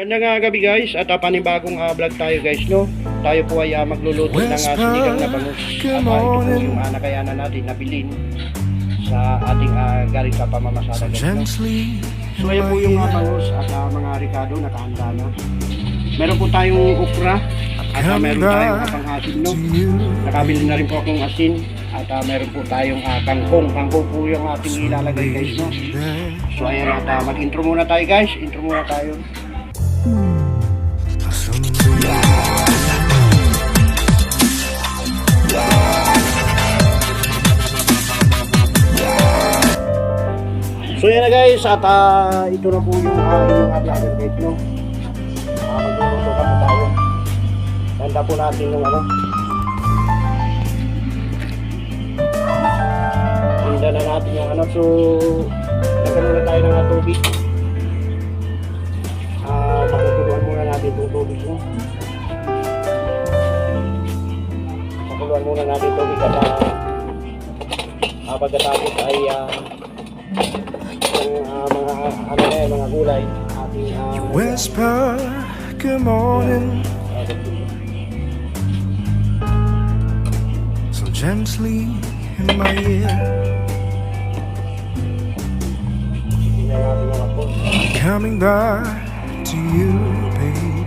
Magandang uh, gabi guys at uh, panibagong uh, vlog tayo guys no. Tayo po ay uh, magluluto ng uh, sinigang na bangus. At uh, ito po yung uh, nakayanan natin na bilhin sa ating uh, galing sa pamamasada guys no. So ayan po yung uh, bangus at uh, mga ricado nakahanda na. Meron po tayong okra at uh, meron tayong uh, panghasin no. Nakabili na rin po akong asin at uh, meron po tayong uh, kangkong. Kangkong po yung ating ilalagay guys no. So ayan at uh, mag-intro muna tayo guys. Intro muna tayo. So yan na guys, at ah, ito na po yung uh, inyong uh, vlogger guys, no? Uh, Magluluto pa po tayo. Tanda po natin yung ano. Tinda na natin yung ano. So, nagkaroon na tayo ng uh, tubig. Ah, pakukuluan muna natin itong tubig, no? Pakuluan muna natin itong tubig at uh, uh, pagkatapos ay ah, ah, mga mga gulay ating uh, Whisper, good morning, so gently in my ear. Coming back to you, baby.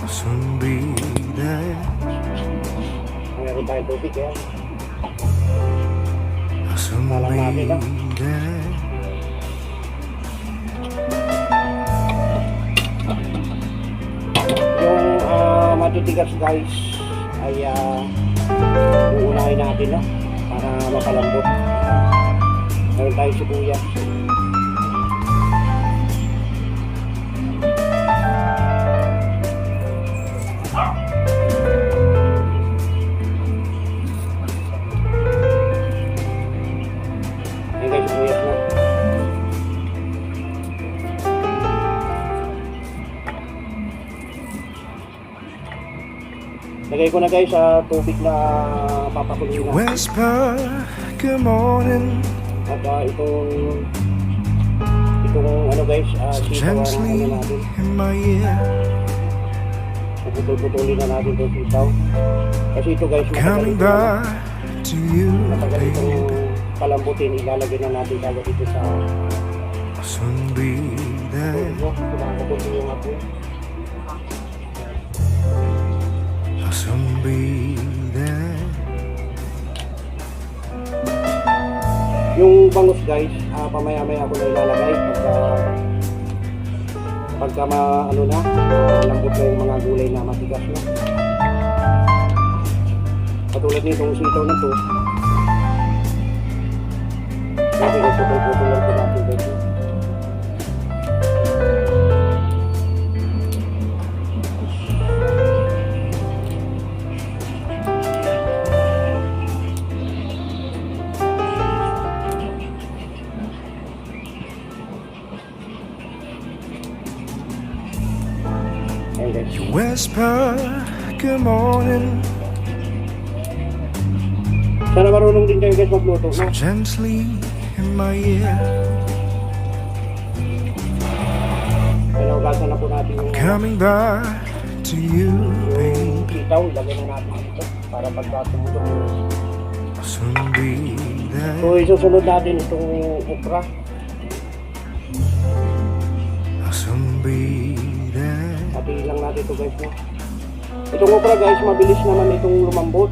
I'll soon be there. Soon be there. Yung ah, matitigas guys ay uh, uunahin natin no? para mapalambot. Meron tayong sibuyas. Lagay ko na guys sa tubig na papakuloy na. Whisper, good morning, At ah, itong itong ano guys, uh, so sitaw ang gently ano natin. in my ear. Puputol-putulin na natin itong sitaw. Kasi ito guys, matagal ito, ano, to you, matagal itong palambutin. Ilalagay na natin kagad dito sa I'll soon be there. tulo. Kumakaputin yung apoy. I'll be there. Yung bangus guys, ah, pamaya-maya ko na ilalagay pagka pagka ma, ano na, lambot na yung mga gulay na matigas na. Katulad nitong sitaw na to. Guys. You whisper, good morning, Sana marunong din kayo guys magluto, so no? gently in my ear. Pinaugasan na po natin yung Coming back to you, yung baby. sitaw, ilagay na natin dito para pagka tumutok. I'll soon be So there. isusunod natin itong okra. I'll soon be Hatiin lang natin ito guys. No? Itong okra guys, mabilis naman itong lumambot.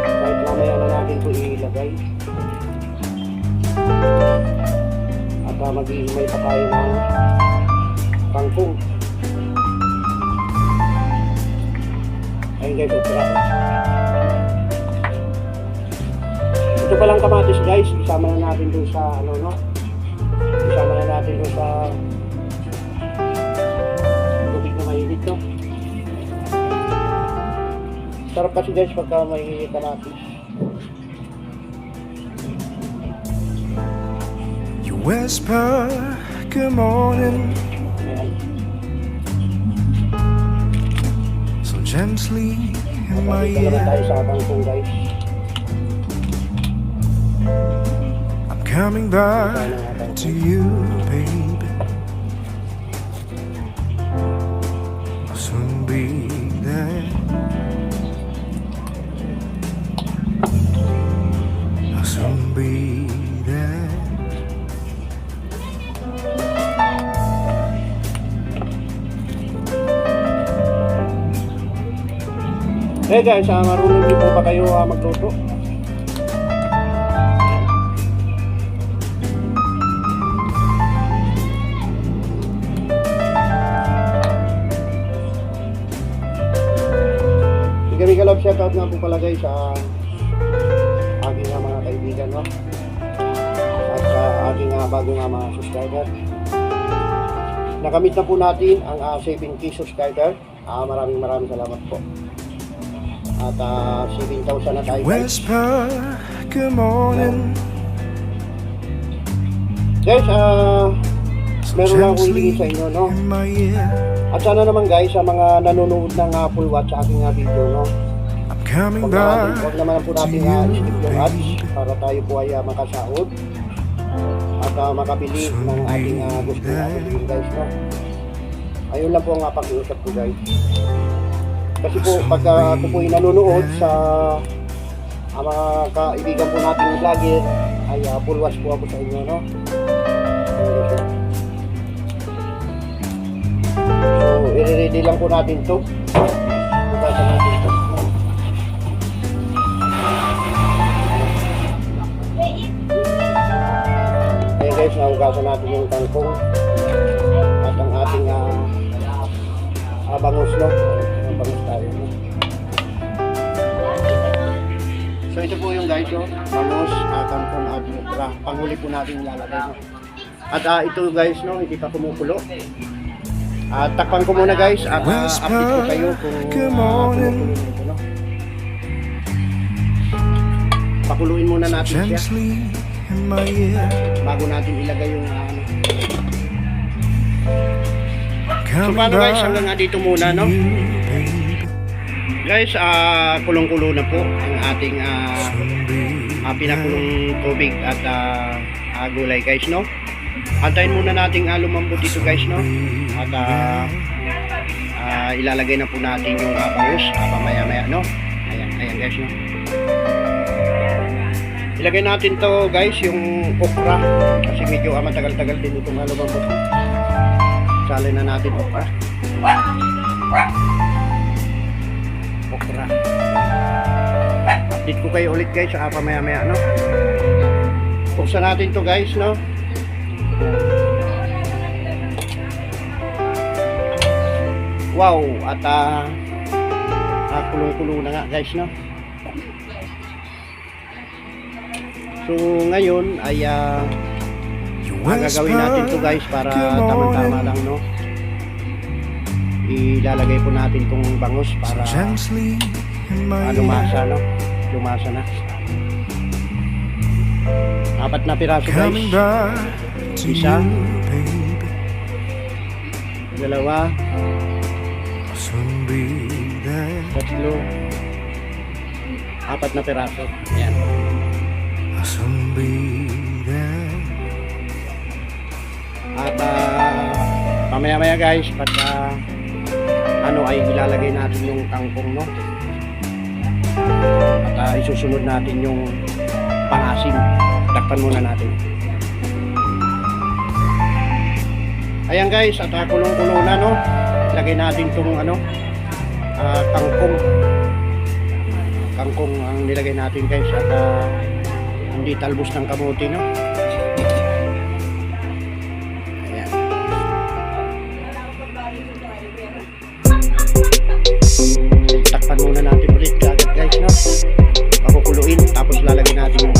Kahit mamaya na natin ito ilagay. At uh, maghihimay pa tayo ng kangkong. Ayun guys, okra. Ito palang kamatis guys, isama na natin dun sa ano no. Isama na natin dun sa mainit no. Sarap kasi guys pagka may kamatis. You whisper, good morning, so gently in my ear. I'm coming back to you, baby. Eh guys, ah, marunong din po ba kayo ah, magluto? Sige, Mika Love, shoutout nga po pala guys sa aking ah, mga kaibigan, no? At sa aking ah, bago nga mga subscriber. Nakamit na po natin ang ah, 7K subscriber. Ah, maraming maraming salamat po. At ah, 7,000 na tayo. Whisper, good morning. Guys, So meron lang akong hingin sa inyo, no? At sana naman guys, sa mga nanonood ng uh, full watch sa aking ah, video, no? Huwag naman, huwag naman po natin uh, skip yung ads para tayo po ay ah, makasaod at ah, makabili ng ating uh, gusto natin guys, no? Ayun lang po ang uh, pag-iusap ko guys. Kasi po, pag uh, ako po ay nanonood sa ang mga kaibigan po natin yung vlogger, ay uh, full watch po ako sa inyo, no? So, i-ready lang po natin to. Bukasan natin to. Ayan guys, nahugasan natin yung kangkong at ang ating uh, uh, bangus, no? Ang bangus tayo? So ito po yung guys, no? Bangus, uh, kangkong at okra. Panghuli po natin ilalagay, no? At ah, ito guys, no? Hindi pa kumukulo. At takpan ko muna guys at uh, update ko kayo kung uh, kumukulo nito, no? Pakuluin muna natin siya bago natin ilagay yung uh, So paano guys, hanggang dito muna, no? Guys, ah kulong-kulo na po ang ating be ah, pinakulong tubig at ah, ah, gulay guys, no? Antayin muna nating ah, lumambot ito guys, no? At ah, ah, ilalagay na po natin yung uh, bangus ah, pamaya-maya, no? Ayan, ayan guys, no? Ilagay natin to guys, yung okra kasi medyo ah, matagal-tagal din itong lumambot. Sali na natin okra. Okra. Update ko kayo ulit guys, saka pamaya-maya, no? Buksan natin to guys, no? Wow, at ah ah, kulong-kulo na nga guys, no? So ngayon ay You ang gagawin natin to guys para tama-tama lang, no? Ilalagay po natin tong bangus para my lumasa, no? Lumasa na. Apat na piraso guys. Isa. Dalawa, tatlo, apat na piraso. Yan. At ah, pamaya-maya guys, pagka ano ay ilalagay natin yung kangkong no. At ah, isusunod natin yung pangasim. Takpan muna natin. Ayan guys, at ah, kulong-kulo na no. Lagay natin tong ano ah, kangkong. Kangkong ang nilagay natin guys at ah, hindi talbos ng kamote no. Kagad guys, no? Pakukuluin, tapos lalagyan natin yung